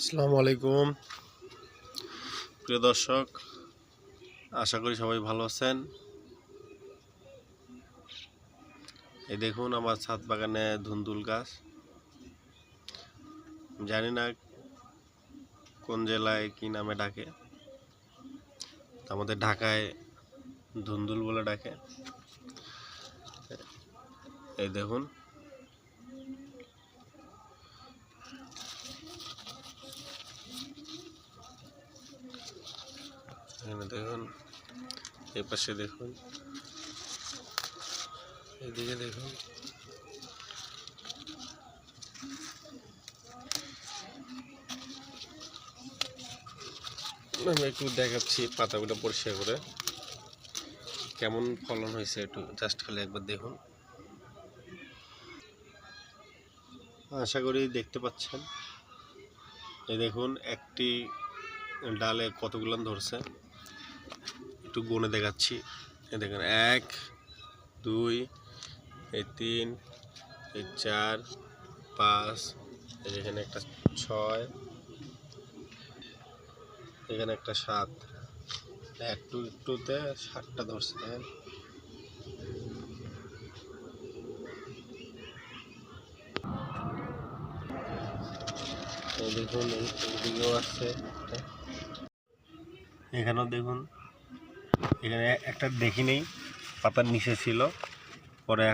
আসসালামু আলাইকুম। প্রিয় দর্শক, আশা করি সবাই ভালো আছেন। এই দেখুন আমার ছাদ বাগানে ধুন্দুল গাছ। জানি না কোন জেলায় কি নামে ডাকে। আমাদের ঢাকায় ধুন্দুল বলে ডাকে। এই দেখুন এখানে দেখুন, এই পাশে দেখুন, এদিকে দেখুন। আমি একটু দেখাচ্ছি পাতাগুলো পরিষ্কার করে। কেমন ফলন হয়েছে একটু জাস্ট খালি একবার দেখুন। আশা করি দেখতে পাচ্ছেন। এই দেখুন, একটি ডালে কতগুলো ধরছে। একটু গুনে দেখাচ্ছি। দেখেন, এক, দুই, এই তিন, এই চার, পাঁচ, এই যেখানে একটা ছয়, এখানে একটা সাত। একটু একটুতে সাতটা ধরছে, দেখেন। দেখুন আছে এখানেও দেখুন এখানে একটা দেখি নেই পাতার নিচে ছিল পরে